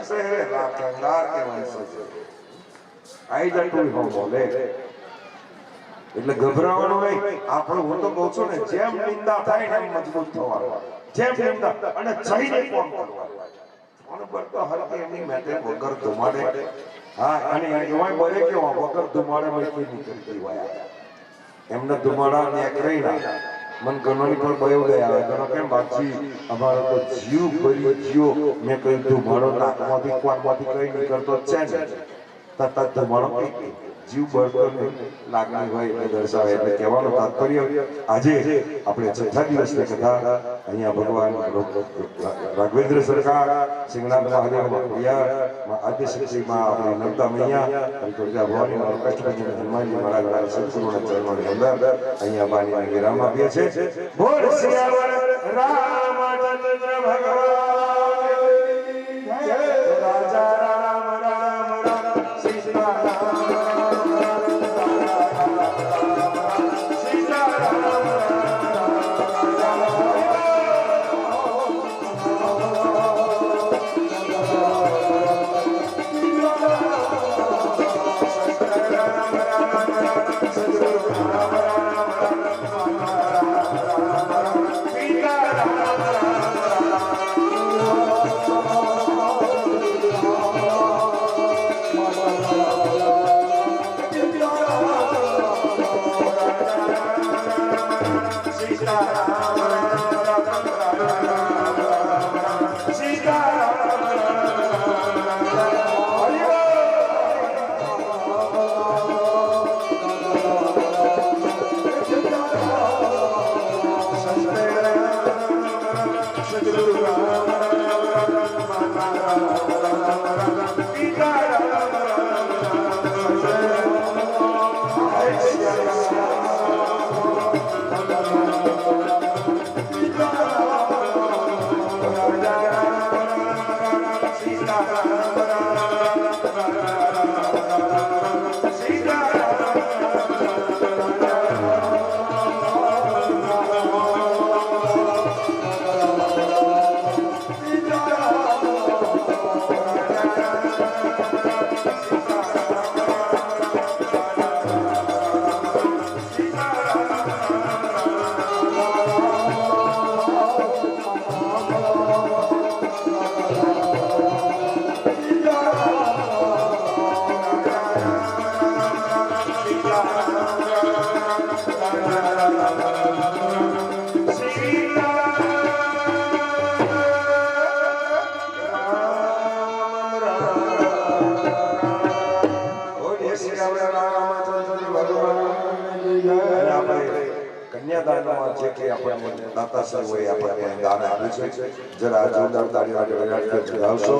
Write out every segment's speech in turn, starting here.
સકતે લા કંગાર કે વંશો આઈ જા ટુ હો બોલે. એટલે ગભરાવાનું નહીં. આપણે હું તો કહું છું ને, જેમ નિંદા થાય ને મજબૂત થવાનું. જેમ નિંદા અને જઈને કોમ કરવાનું. કોણ કરતો હરકે એમની મેટે વગર ધુમાડે. હા, અને એવાય બોલે કે, વગર ધુમાડે મળી નીકળતી હોય? એમને ધુમાડા ને. એકરાઈ નાખ્યા મન ગણોની પર બયો ગયા ગણો કેમ બાપજી, અમારો તો જીવ ભરી જીવ મેં કહ્યું ધુમાડો નાકમાંથી કોણમાંથી કઈ નીકળતો છે ને તરત ધુમાડો કઈ જીવ બળતો નહીં લાગણી હોય એટલે દર્શાવે એટલે કહેવાનું તાત્પર્ય આજે આપણે છઠ્ઠા દિવસની કથા અહીંયા ભગવાન રાઘવેન્દ્ર સરકાર સિંગનાથ મહાદેવ શક્તિ માં મૈયા અને દુર્ગા ભવાની મારો કષ્ટભંજન હનુમાનજી મહારાજ મારા ચરણોની અંદર અહીંયા બાની વિરામ આપીએ છે રાજા した。ચગાવશો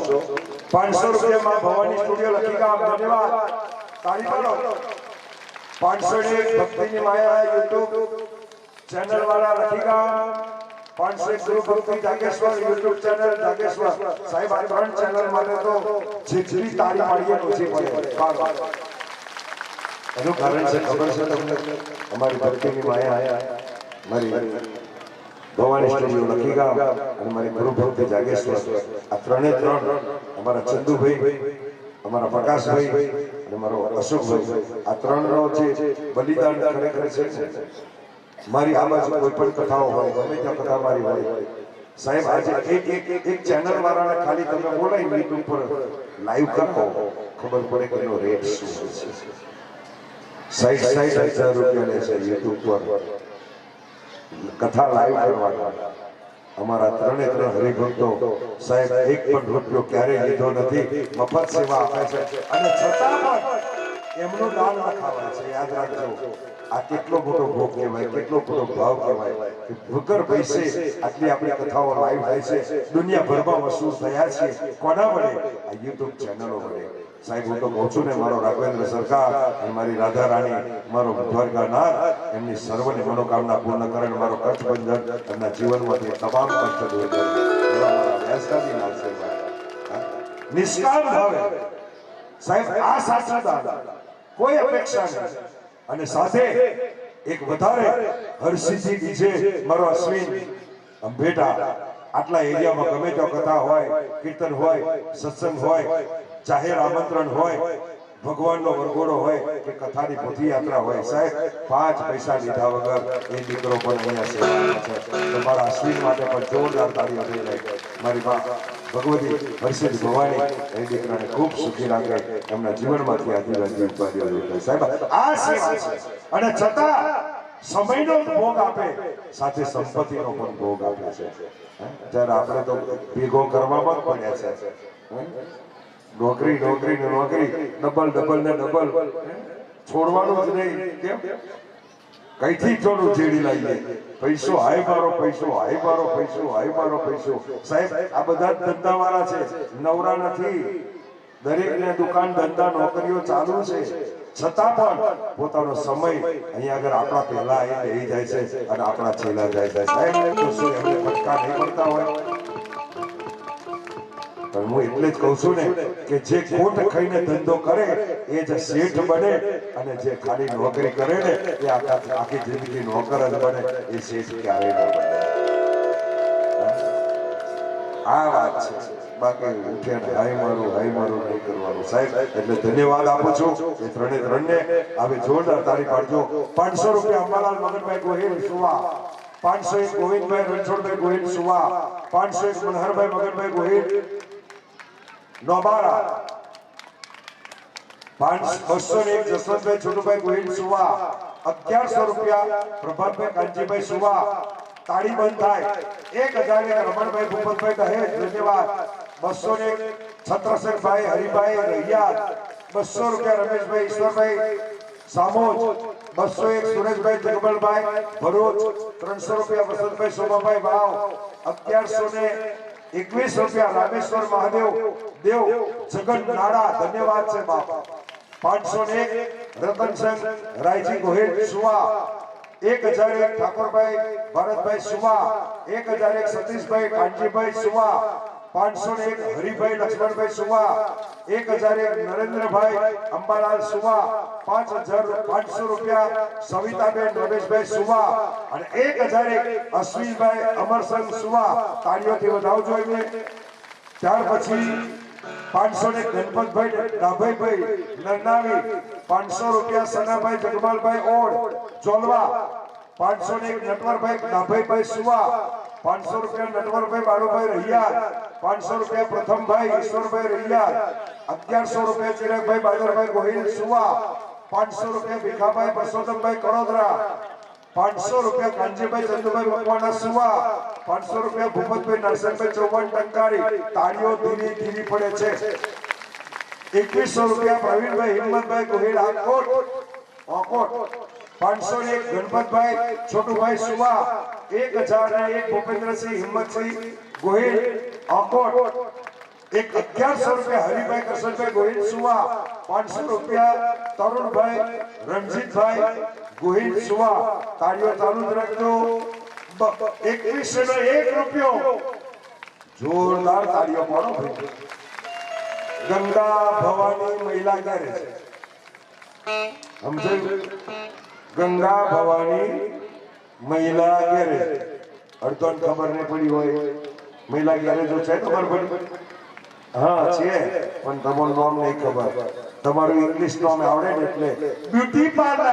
પાંચસો રૂપિયામાં ભવાની સ્ટુડિયો લખી કામ. ધન્યવાદ. પાંચસો એક ભક્તિની માયા યુટ્યુબ ચેનલ વાળા લખી કામ. પાંચસો એક ગુરુ ભક્તિ જાગેશ્વર યુટ્યુબ ચેનલ જાગેશ્વર. સાહેબ, આ ત્રણ ચેનલ માટે તો જેટલી તાળી પાડીએ એનું કારણ છે, ખબર છે તમને? અમારી ભક્તિની માયા મારી ભવાની સ્ટુડિયો લખી ગામ અને મારી ગુરુ ભક્તિ જાગેશ્વર. આ ત્રણે ત્રણ અમારા ચંદુભાઈ, અમારા પ્રકાશભાઈ અને મારો અશોકભાઈ. આ ત્રણનો જે બલિદાન ખરેખર છે મારી આ બાજુ કોઈ પણ કથાઓ હોય, ગમે ત્યાં કથા મારી હોય, સાહેબ, આજે એક એક એક ચેનલ વાળાને ખાલી તમે બોલાવી યુટ્યુબ પર લાઈવ કરો ખબર પડે કે એનો રેટ શું છે. સાઈઠ સાઈઠ હજાર રૂપિયા લે છે યુટ્યુબ પર. કથા લાઈવ કરવાની. અમારા ત્રણે ત્રણ હરિભક્તો સાહેબ એક પણ રૂપિયો ક્યારેય લીધો નથી, મફત સેવા આપે છે. અને છતાં પણ એમનો દાન લખાવાય છે, યાદ રાખજો. આ કેટલો મોટો ભોગ કહેવાય, કેટલો મોટો ભાવ કહેવાય વગર પૈસે આટલી આપણી કથાઓ લાઈવ થાય છે. દુનિયાભરમાં વસૂલ થયા છે કોના વડે? આ યુટ્યુબ ચેનલો વડે. સાહેબ હું તો કહું છું ને, મારો રાઘવેન્દ્ર સરકાર અને મારી રાધા રાણી મારો દ્વારકાનાથ એમની સર્વની મનોકામના પૂર્ણ કરે મારો કચ્છ બંધન એમના જીવનમાંથી તમામ કષ્ટ દૂર કરે? નિષ્કામ ભાવે. સાહેબ, આ સાચા કોઈ અપેક્ષા નહીં. અને સાથે એક વધારે હર્ષિજી છે મારો અશ્વિન અંભેટા આટલા એરિયામાં ગમે તો કથા હોય, કીર્તન હોય, સત્સંગ હોય, જાહેર આમંત્રણ હોય, ભગવાનનો વરઘોડો હોય કે કથાની પદયાત્રા હોય. સાહેબ, પાંચ પૈસા લીધા વગર એ દીકરો પણ અહીંયા સેવા છે. તમારા અશ્વિન માટે પણ જોરદાર તાળીઓ થઈ જાય. મારી મા ભગવતી હર્ષિત ભવાની એ દીકરાને ખૂબ સુખી રાખે. એમના જીવનમાંથી આદિવાસી ઉપાધિઓ સાહેબ આ સેવા અને છતાં સમયનો ભોગ આપે. સાથે સંપત્તિનો પણ ભોગ આપે છે? જ્યારે આપણે તો ભેગો કરવામાં પણ પડ્યા છે? નોકરી નોકરી, ને નોકરી. ડબલ ડબલ, ને ડબલ. છોડવાનું જ નહીં. કેમ? કઈથી થોડું જેડી લાવીએ પૈસો હાય મારો, પૈસો હાય મારો, પૈસો હાય મારો, પૈસો. સાહેબ, આ બધા ધંધા વાળા છે. નવરા નથી. દરેકને દુકાન, ધંધા, નોકરીઓ ચાલુ છે. છતાં પણ પોતાનો સમય અહીંયા આગળ આપણા પહેલા લઈ જાય છે અને આપણા છેલ્લા જાય છે. સાહેબ, તો એમને ફટકા નહીં પડતા હોય? પણ હું એટલે જ કહું છું ને કે જે ખોટ ખાઈને ધંધો કરે, એ જ શેઠ બને અને જે ખાલી નોકરી કરે ને, એ આખી જિંદગી નોકર જ બને, એ શેઠ ક્યારેય ન બને. આ વાત છે. બાકી ઉઠ્યા હાય મારું હાય મારું નહીં કરવાનું. સાહેબ, એટલે ધન્યવાદ આપું છું. એ ત્રણે ત્રણને હવે જોરદાર તારી પાડજો. પાંચસો રૂપિયા અંબાલાલ મગનભાઈ ગોહિલ સુવા. પાંચસો એક ગોવિંદભાઈ રણછોડભાઈ ગોહિલ સુવા. પાંચસો એક મનહરભાઈ મગનભાઈ ગોહિલ નોબારા. બસો ને એક જસવંતભાઈ છોટુભાઈ ગોહિલ સુવા. અગિયારસો રૂપિયા પ્રભાતભાઈ કાંજીભાઈ સુવા. તાળી બંધ થાય. એક હજાર રમણભાઈ ભૂપતભાઈ દહેજ. ધન્યવાદ. બસો ને છત્રસેનભાઈ હરિભાઈ રૈયાદ બસો રૂપિયા રમેશભાઈ ઈશ્વરભાઈ, સામોજ, બસો એક સુરેશભાઈ જગબલભાઈ, ભરૂચ, ત્રણસો રૂપિયા વસંતભાઈ શોભાભાઈ ભાવ અગિયારસો ને એકવીસ રૂપિયા રામેશ્વર મહાદેવ, દેવ, જગન નાડા ધન્યવાદ છે બાપ. પાંચસો ને એક રતનસંગ રાયજી ગોહિલ, સુવા. એક હજાર એક ઠાકોરભાઈ, ભરતભાઈ સુવા. એક હજાર એક સતીશભાઈ, કાનજીભાઈ સુવા. પાંચસો એક હરિભાઈ લક્ષ્મણભાઈ સુવા એક હજાર એક નરેન્દ્રભાઈ અંબાલાલ સુવા, પાંચ હજાર પાંચસો રૂપિયા સવિતાબેન રમેશભાઈ સુવા અને એક હજાર એક અશ્વિનભાઈ અમરસંગ સુવા. તાળીઓથી વધાવજો એમને ત્યાર પછી પાંચસો ને ગણપતભાઈ ડાભાઈભાઈ નરનાવી, પાંચસો રૂપિયા સનાભાઈ જગમાલભાઈ ઓડ ચોલવા પાંચસો ને એક નટવરભાઈ ડાભાઈભાઈ સુવા પાંચસો રૂપિયા નટવરભાઈ બાળુભાઈ રહ્યા પાંચસો રૂપિયા પ્રથમભાઈ ઈશ્વરભાઈ રહ્યા અગિયારસો રૂપિયા ચિરાગભાઈ બાદરભાઈ ગોહિલ સુવા. પાંચસો રૂપિયા ભીખાભાઈ પરસોત્તમભાઈ કડોદરા. પાંચસો રૂપિયા કાંજીભાઈ ચંદુભાઈ મકવાના સુવા. પાંચસો રૂપિયા ભૂપતભાઈ નરસિંહભાઈ ચૌહાણ ટંકારી. તાળીઓ ધીરી ધીરી પડે છે. એકવીસો રૂપિયા પ્રવીણભાઈ હિંમતભાઈ ગોહિલ આકોટ આકોટ પાંચસો ને એક ગણપતભાઈ, છોટુભાઈ સુવા, એક હજાર ને એક ભૂપેન્દ્રસિંહ હિંમતસિંહ ગોહિલ અકોટ, એક અગિયારસો રૂપિયા હરિભાઈ કરશનભાઈ ગોહિલ સુવા, પાંચસો રૂપિયા તરુણભાઈ રણજીતભાઈ ગોહિલ સુવા. તાળીઓ ચાલુ જ રાખજો. એકવીસો નો એક રૂપિયો. જોરદાર તાળીઓ મારો ગંગા ભવાની મહિલા ક્યારે છે? સમજાયું? ગંગા ભવાની મહિલા ગેરેજ અડધો ખબર નહીં પડી હોય. મહિલા ગેરેજ છે ખબર પડી? હા, છે. પણ તમારું નામ નહીં ખબર. તમારું ઇંગ્લિશ નામ આવડે ને એટલે. Beauty parlour.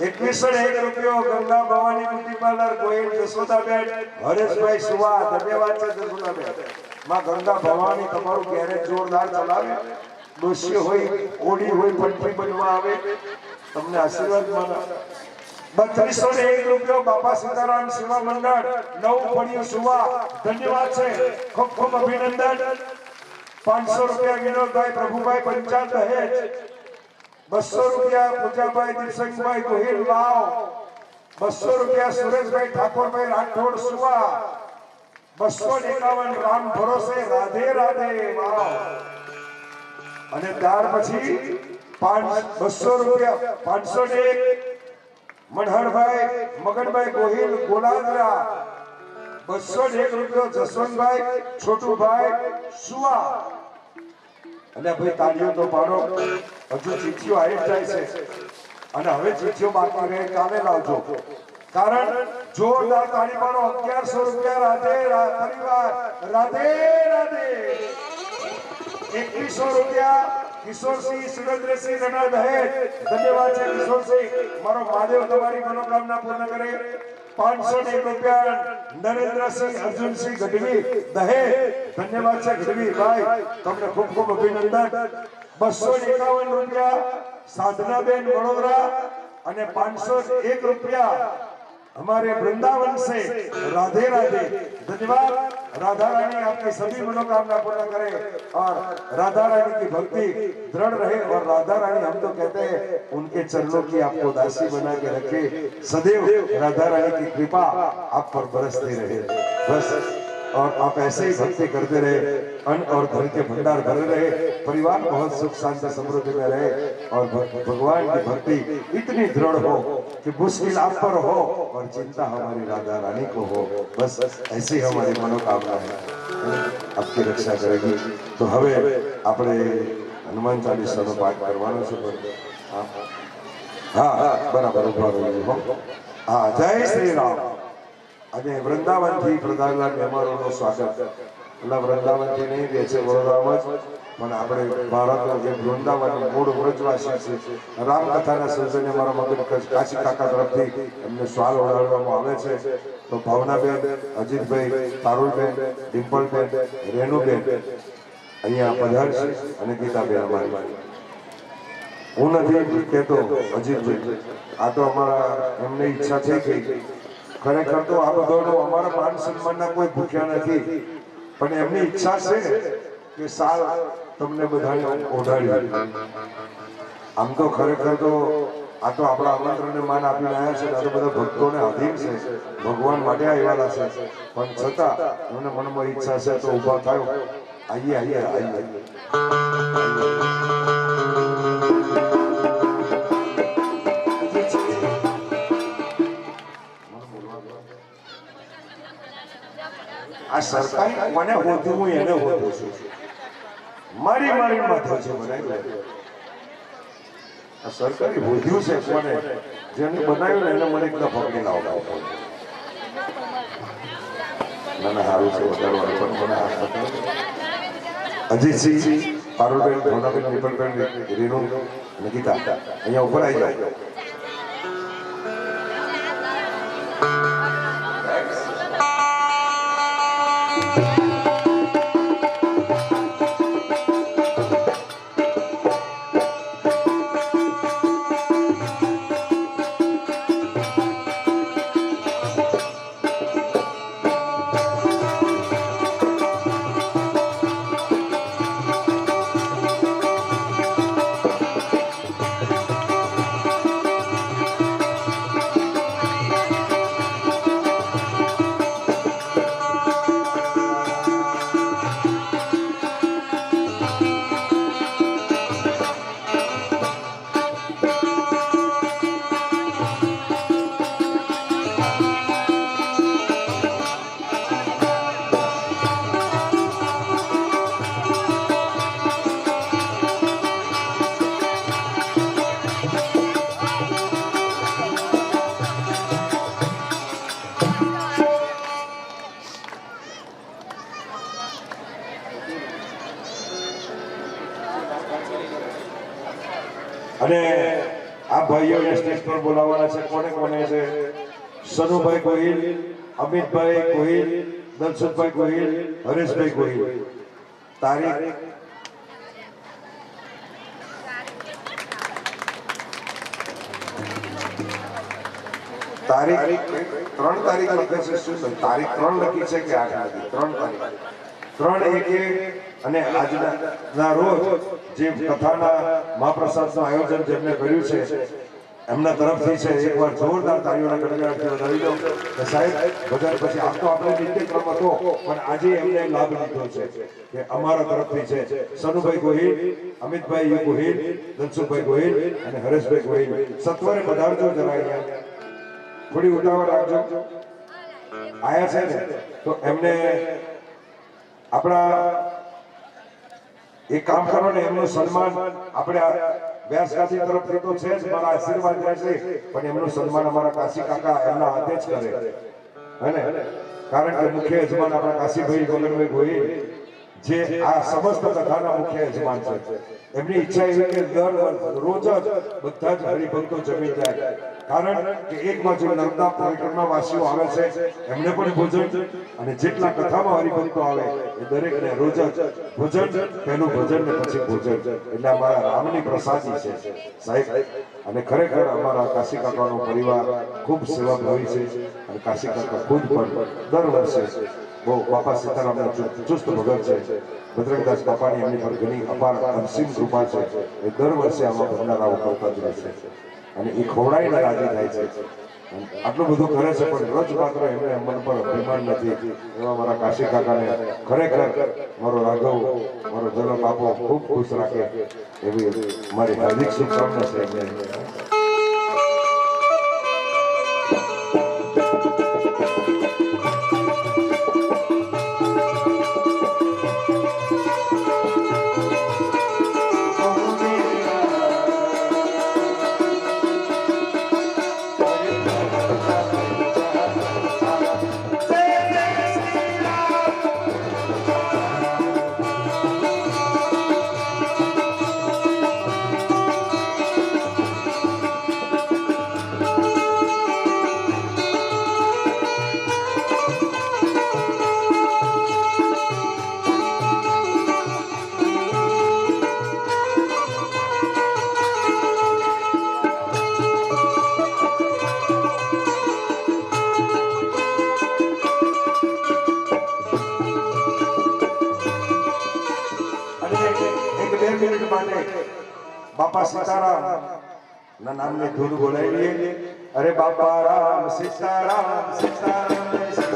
એકવીસો એક રૂપિયો ગંગા ભવાની બ્યુટી પાર્લર ગોહિલ જશોદાબેન હરેશભાઈ સુવા, ધન્યવાદ છે જશોદાબેનમાં ગંગા ભવાની તમારું ગેરેજ જોરદાર ચલાવે. ડોશી હોય ઓડી હોય પંઠી બનવા આવે, તમને આશીર્વાદ માના બત્રીસો ને એક રૂપિયો બાપા સીતારામ સેવા મંડળ, નવ પડ્યું સુવા. ધન્યવાદ છે. ખૂબ ખૂબ અભિનંદન. પાંચસો રૂપિયા વિનોદભાઈ, પ્રભુભાઈ પંચાલ દહેજ બસો રૂપિયા પૂજાભાઈ દિલસંગભાઈ ગોહિલ, વાવ. બસો રૂપિયા સુરેશભાઈ ઠાકોરભાઈ રાઠોડ સુવા. બસો એકાવન રામ ભરોસે. રાધે રાધે, વાવ. અને ત્યાર પછી બસો રૂપિયા. પાંચસો ને એક મનહરભાઈ, મગનભાઈ ગોહિલ, ગોલાદરા. બસો ને એક રૂપિયો જસવંતભાઈ, છોટુભાઈ, સુવા. અને ભાઈ તાળીઓ તો પાડો. હજુ ચીઠીઓ આવી જાય છે. અને હવે ચીઠીઓ બાકી રહે કાલે લાવજો. કારણ જોરદાર તાળી પાડો અગિયારસો રૂપિયા. રાધે, પરિવાર. રાધે રાધે. એકવીસો રૂપિયા કિશોરસિંહ સુરેન્દ્રસિંહ રણા દહેજ ધન્યવાદ છે કિશોરસિંહ મારો મહાદેવ તમારી મનોકામના પૂર્ણ કરે પાંચસો ને રૂપિયા નરેન્દ્રસિંહ અર્જુનસિંહ ગઢવી દહેજ ધન્યવાદ છે ગઢવી ભાઈ તમને ખૂબ ખૂબ અભિનંદન બસો એકાવન રૂપિયા સાધનાબેન વડોદરા અને પાંચસો એક રૂપિયા हमारे वृंदावन से राधे राधे। धन्यवाद। राधा रानी आपकी सभी मनोकामना पूर्ण करे और राधा रानी की भक्ति दृढ़ रहे और राधा रानी हम तो कहते हैं, उनके चरणों की आपको दासी बना के रखे। सदैव राधा रानी की कृपा आप पर बरसती रहे। बस, और आप ऐसे ही भक्ति करते रहे, अन्न और धन के भंडार भरे रहे, परिवार बहुत सुख शांति समृद्धि में रहे, और भगवान की भक्ति इतनी दृढ़ हो कि मुश्किल आप पर हो और चिंता हमारी राधा रानी को हो बस ऐसी हमारी मनोकामना है आपकी रक्षा करेगी तो હવે આપણે હનુમાન ચાલીસાનો પાઠ કરવાનો છે હા હા હા બરાબર ઉભા રહીએ હો હા જય શ્રી રામ અને વૃંદાવનથી પ્રધાનલા મહેમાનોનું સ્વાગત એટલે વૃંદાવનથી નહીં રહે છે વડોદરામાં જ, પણ આપણે ભારતના જે વૃંદાવન મૂળ વ્રજવાસી છે, રામકથાના સર્જને મારા મગજ કાશી કાકા તરફથી એમને સ્વાલ ઓળાડવામાં આવે છે. તો ભાવનાબેન, અજીતભાઈ, તારુલબેન, ડિમ્પલબેન રેણુબેન અહીંયા પધારશે અને ગીતાબેન અમારી. હું નથી કહેતો અજીતભાઈ, આ તો અમારા એમની ઈચ્છા થઈ ગઈ. ખરેખર તો આ બધાનો અમારા માન સન્માનના કોઈ ભૂખ્યા નથી. પણ એમની ઈચ્છા છે કે સાલ તમને બધાને ઓઢાડી આમ તો ખરેખર તો આ તો આપણા આમંત્રણને માન આપીને આવ્યા છે આ તો બધા ભક્તોને અધીન છે. ભગવાન માટે આવેલા છે. પણ છતાં એમને મનમાં ઈચ્છા છે તો ઊભા થયો. આઈએ આઈએ આઈએ. આ સરકારી મને હોતું હું એને હોતું છું મારી મારી માથે છે બનાવી આ સરકારી હોદ્યું છે મને જેને બનાવ્યું ને એને મને એકદમ પકડી લાવતા મને સારું છે વધારવાનું પણ મને હાથ. અજીતસિંહ, પારુલબેન ભવનાબેન વિપલબેન, રીનુ અને ગીતા, અહીંયા ઉપર આવી જાય સનુભાઈ ગોહિલ, અમિતભાઈ ગોહિલ દર્શનભાઈ ગોહિલ, હરેશભાઈ ગોહિલ. તારીખ? તારીખ? ત્રણ તારીખ લખે છે શું? તારીખ ત્રણ લખી છે કે આઠ લખી? ત્રણ તારીખ. ત્રણ એક એક અને આજના રોજ જે કથાના મહાપ્રસાદનું આયોજન જેમને કર્યું છે એમના તરફથી છે, એકવાર જોરદાર તાળીઓના ગણગણાટથી વધાવી દો કે સાહેબ બધા પછી આમ તો આપણે નિત્યક્રમ હતો, પણ આજે એમને લાભ લીધો છે કે અમારા તરફથી છે. સનુભાઈ ગોહિલ, અમિતભાઈ ગોહિલ ધનસુભાઈ ગોહિલ અને હરેશભાઈ ગોહિલ. સત્વરે પધારજો જરા અહીંયા. થોડી ઉતાવળ રાખજો. આયા છે ને, તો એમને આપણા એક કામ કરો ને, એમનું સન્માન આપણે આ તરફ તો છે જ, મારા આશીર્વાદ રહેશે પણ એમનું સન્માન અમારા કાશી કાકા એમના હાથે જ કરે. હે કારણ કે મુખ્ય યજમાન આપણા કાશીભાઈ ગોગનભાઈ ગોહિલ જે આ સમસ્ત કથાના મુખ્ય યજમાન છે. એમની ઈચ્છા એવી કે દર રોજ જ બધા જ હરિભક્તો જમી જાય. કારણ કે એક બાજુ નર્મદા પરિક્રમા વાસીઓ આવે છે, એમને પણ ભોજન અને જેટલા કથામાં હરિભક્તો આવે, એ દરેકને રોજ ભોજન, પહેલું ભજન ને પછી ભોજન. એટલે અમારા રામની પ્રસાદી છે, સાહેબ. અને ખરેખર અમારા કાશી કાકાનો પરિવાર ખૂબ સેવાભાવી છે અને કાશી કાકા ખુદ પણ દર વર્ષે બહુ બાપા સીતારામના ચુસ્ત ભગત છે. ભદ્રકદાસ બાપાની એમની પર ઘણી અપાર અનસીમ કૃપા છે. એ દર વર્ષે આમાં ભંડારાઓ કરતા જ રહેશે અને એ ખવડાવીને રાજી થાય છે. આટલું બધું કરે છે, પણ રોજ માત્ર એમને મન પર અભિમાન નથી. એવા મારા કાશી કાકાને ખરેખર મારો રાઘવ, મારો જન્મ બાપો ખૂબ ખુશ રાખે એવી મારી હાર્દિક શુભકામના છે એમને. સીતારામ. ના નામની ધૂન બોલાવીએ અરે બાપા રામ સીતારામ સીતારામ.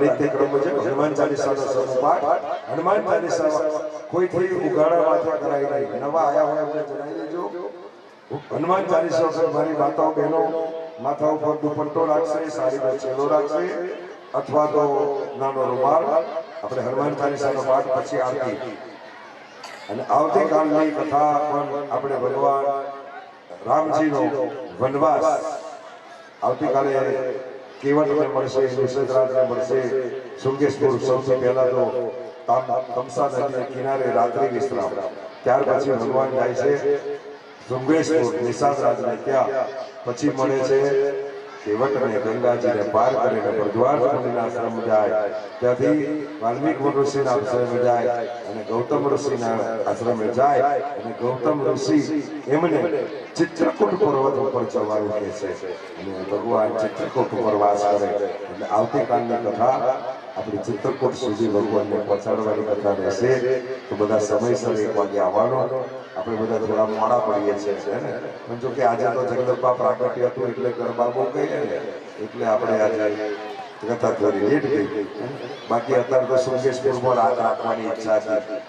નિત્ય ક્રમ છે, હનુમાન ચાલીસાનો સમૂહ પાઠ. હનુમાન ચાલીસા કોઈથી ઉગાડા માથે કરાય નહીં. નવા આયા હોય એમને જણાવી દેજો. હનુમાન ચાલીસા વખત મારી માતાઓ બહેનો, માથા ઉપર દુપટ્ટો રાખશે સાડીનો ચેલો રાખશે, અથવા તો નાનો રૂમાલ. આપણે હનુમાન ચાલીસાનો પાઠ પછી આરતી. અને આવતીકાલની કથા પણ આપણે ભગવાન રામજીનો વનવાસ. આવતીકાલે કેવટને મળશે વિશ્વજરાજને મળશે. સુંગેશપુર સૌથી પહેલા તો તામ- તમસા નદીના કિનારે રાત્રિ વિશ્રામ. ત્યાર પછી ભગવાન જાય છે. શૃંગેશ્વર નિષાદરાજને ત્યાં. પછી મળે છે કેવટને ગંગાજીને પાર કરીને ભરદ્વાર મુનિના આશ્રમ જાય. ત્યાંથી વાલ્મીક ઋષિના આશ્રમે જાય અને ગૌતમ ઋષિના આશ્રમે જાય અને ગૌતમ ઋષિ એમને ચિત્રકૂટ પર્વત ઉપર ચડવાનું કહે છે. અને ભગવાન ચિત્રકૂટ ઉપર વાસ કરે. એટલે આવતીકાલની કથા આપણી ચિત્રકૂટ સુધી ભગવાનને પહોંચાડવાની કથા રહેશે. તો બધા સમયસર એક વાગે આવવાનો. આપણે બધા થોડા મોડા પડીએ છીએ, છે ને? પણ જો કે આજે તો જગદંબા પ્રાગટ્ય હતું એટલે ગરબા બહુ કહીએ ને. એટલે આપણે આજે કથા થોડી લેટ ગઈ બાકી અત્યારે તો શૃંગેશ્વરમાં રાત રાખવાની ઈચ્છા હતી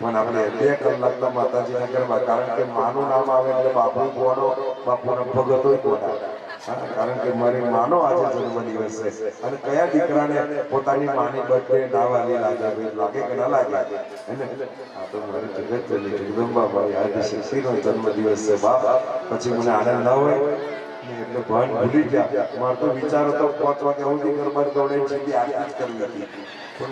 પણ આપણે બે કલાકના માતાજીના ગરબા, કારણ કે માનું નામ આવે એટલે બાપુ કોનો બાપુનો હોય કોના? કારણ કે મારી માનો આજે જન્મદિવસ છે. અને કયા દીકરાને પોતાની માની બર્થડે નાવાની લાગે લાગે કે ના લાગે? એને આ તો મારી જગતજનની જગદંબા મારી આજે શિશીનો જન્મદિવસ છે, બાપ? પછી મને આનંદ ના હોય? એટલે ભાન ભૂલી ગયા. મારો તો વિચાર હતો, પાંચ વાગે સુધી ગરબા દોડે છે આરતી કરવી હતી.